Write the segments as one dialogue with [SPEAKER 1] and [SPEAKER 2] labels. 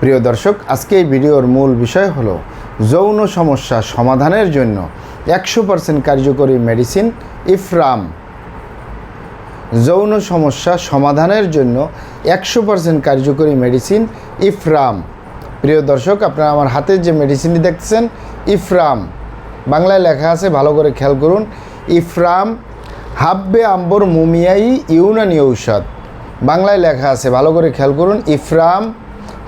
[SPEAKER 1] প্রিয় দর্শক, আজকে এই ভিডিওর মূল বিষয় হলো যৌন সমস্যা সমাধানের জন্য একশো পার্সেন্ট কার্যকরী মেডিসিন ইফরাম। যৌন সমস্যা সমাধানের জন্য একশো পার্সেন্ট কার্যকরী মেডিসিন ইফরাম। প্রিয় দর্শক, আপনারা আমার হাতে যে মেডিসিনটি দেখতেছেন, ইফরাম। বাংলায় লেখা আছে, ভালো করে খেয়াল করুন, ইফরাম হাব্বে আম্বর মুমিয়াই ইউনানি ঔষধ। বাংলায় লেখা আছে, ভালো করে খেয়াল করুন, ইফরাম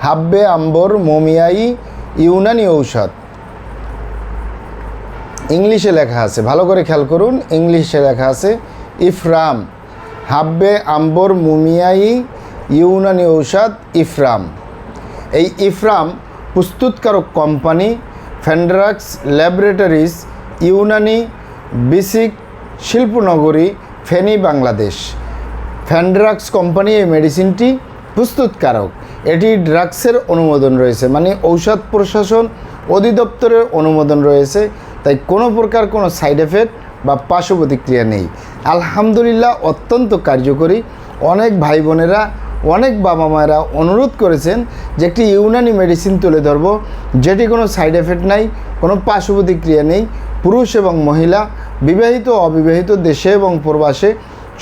[SPEAKER 1] হাব্বে, আম্বর, মোমিয়াই, ইউনানি ঔষধ। ইংলিশে লেখা আছে, ভালো করে খেয়াল করুন, ইংলিশে লেখা আছে, ইফরাম। হাব্বে, আম্বর, মুমিয়াই, ইউনানি ঔষধ, ইফরাম। এই ইফরাম প্রস্তুতকারক কোম্পানি, ফেন্ড্রাক্স ল্যাবরেটরিজ, ইউনানি বিসিক শিল্পনগরী, ফেনী, বাংলাদেশ। ফ্যান্ড্রাক্স কোম্পানি এই মেডিসিনটি প্রস্তুতকারক। এটি ড্রাগসের অনুমোদন রয়েছে মানে ঔষধ প্রশাসন অধিদপ্তরের অনুমোদন রয়েছে, তাই কোনো প্রকার কোনো সাইড এফেক্ট বা পার্শ্ব প্রতিক্রিয়া নেই। আলহামদুলিল্লাহ, অত্যন্ত কার্যকরী। অনেক ভাই বোনেরা, অনেক বাবা মায়েরা অনুরোধ করেছেন যে একটি ইউনানি মেডিসিন তুলে ধরব, যেটি কোনো সাইড এফেক্ট নাই, কোনো পার্শ্ব প্রতিক্রিয়া নেই। পুরুষ এবং মহিলা, বিবাহিত অবিবাহিত দেশে এবং প্রবাসে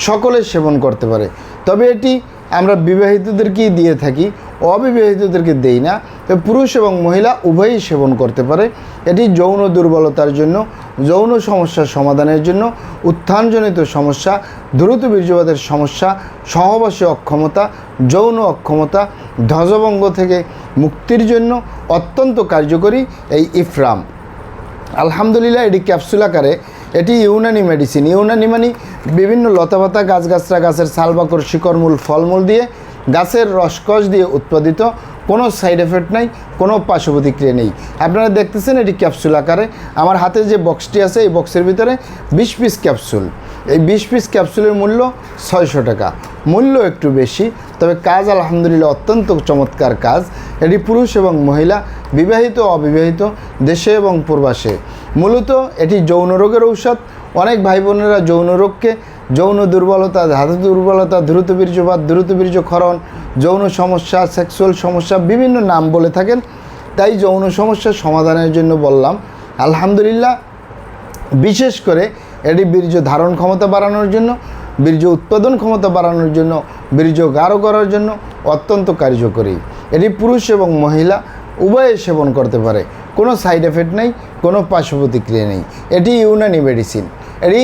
[SPEAKER 1] সকলে সেবন করতে পারে। তবে এটি আমরা বিবাহিতদেরকেই দিয়ে থাকি অবিবাহিতদেরকে দেই না তো পুরুষ এবং মহিলা উভয়ই সেবন করতে পারে। এটি যৌন দুর্বলতার জন্য, যৌন সমস্যার সমাধানের জন্য, উত্থানজনিত সমস্যা, দ্রুত বীর্যপাতের সমস্যা, সহবাসী অক্ষমতা, যৌন অক্ষমতা, ধ্বজভঙ্গ থেকে মুক্তির জন্য অত্যন্ত কার্যকরী এই ইফরাম। আলহামদুলিল্লাহ, এটি ক্যাপসুল আকারে, এটি ইউনানি মেডিসিন। ইউনানি মানে বিভিন্ন লতাপাতা, গাছগাছরা, গাছের সালবাকর, শিকড়মূল, ফলমূল দিয়ে গাছের রসকস দিয়ে উৎপাদিত, কোনো সাইড এফেক্ট নাই, কোনো পার্শ্ব প্রতিক্রিয়া নেই। আপনারা দেখতেছেন এটি ক্যাপসুল আকারে। আমার হাতে যে বক্সটি আছে, এই বক্সের ভিতরে বিশ পিস ক্যাপসুল এই বিশ পিস ক্যাপসুলের মূল্য ছয়শো টাকা। মূল্য একটু বেশি, তবে কাজ আলহামদুলিল্লাহ অত্যন্ত চমৎকার কাজ। এটি পুরুষ এবং মহিলা, বিবাহিত অবিবাহিত, দেশে এবং প্রবাসে। মূলত এটি যৌন রোগের ঔষধ। অনেক ভাই বোনেরা যৌন রোগকে যৌন দুর্বলতা, ধাতু দুর্বলতা, দ্রুত বীর্যপাত, দ্রুত বীর্যক্ষরণ, যৌন সমস্যা সেক্সুয়াল সমস্যা, বিভিন্ন নাম বলে থাকেন। তাই যৌন সমস্যার সমাধানের জন্য বললাম, আলহামদুলিল্লাহ, বিশেষ করে এটি বীর্য ধারণ ক্ষমতা বাড়ানোর জন্য, বীর্য উৎপাদন ক্ষমতা বাড়ানোর জন্য, বীর্য গাঢ় করার জন্য অত্যন্ত কার্যকরী। এটি পুরুষ এবং মহিলা উভয়ে সেবন করতে পারে। কোনো সাইড এফেক্ট নেই, কোনো পার্শ্ব প্রতিক্রিয়া নেই। এটি ইউনানি মেডিসিন এটি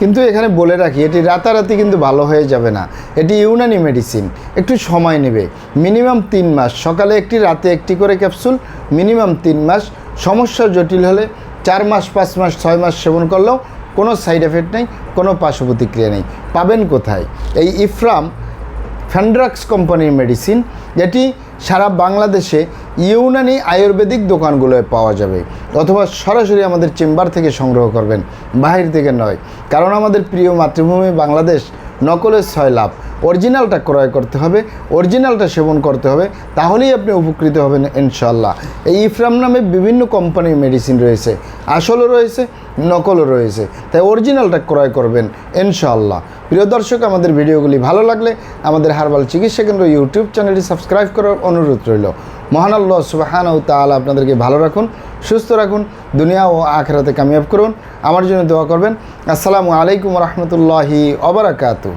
[SPEAKER 1] কিন্তু এখানে বলে রাখি, এটি রাতারাতি কিন্তু ভালো হয়ে যাবে না। এটি ইউনানি মেডিসিন, একটু সময় নেবে। মিনিমাম তিন মাস, সকালে একটি, রাতে একটি করে ক্যাপসুল, মিনিমাম তিন মাস। সমস্যা জটিল হলে চার মাস, পাঁচ মাস, ছয় মাস সেবন করলেও কোনো সাইড এফেক্ট নেই, কোনো পার্শ্ব প্রতিক্রিয়া নেই। পাবেন কোথায়? এই ইফরাম ফ্যান্ড্রাক্স কোম্পানির মেডিসিন, যেটি সারা বাংলাদেশে ইউনানি আয়ুর্বেদিক দোকানগুলোয় পাওয়া যাবে। অথবা সরাসরি আমাদের চেম্বার থেকে সংগ্রহ করবেন। বাহির থেকে নয়। কারণ আমাদের প্রিয় মাতৃভূমি বাংলাদেশ, নকলের ছয় লাভ। অরিজিনালটা ক্রয় করতে হবে, অরিজিনালটা সেবন করতে হবে, তাহলেই আপনি উপকৃত হবেন ইনশাল্লাহ এই ইফরাম নামে বিভিন্ন কোম্পানির মেডিসিন রয়েছে, আসলও রয়েছে, নকলও রয়েছে, তাই অরিজিনালটা ক্রয় করবেন ইনশাল্লাহ প্রিয় দর্শক, আমাদের ভিডিওগুলি ভালো লাগলে আমাদের হারবাল চিকিৎসা কেন্দ্র ইউটিউব চ্যানেলটি সাবস্ক্রাইব করার অনুরোধ রইল। মহান আল্লাহ সুবাহান ও তাহলে আপনাদেরকে ভালো রাখুন, সুস্থ রাখুন, দুনিয়া ও আখরাতে কামিয়াব করুন। আমার জন্য দোয়া করবেন। আসসালামু আলাইকুম রহমতুল্লাহি অবরাকাতু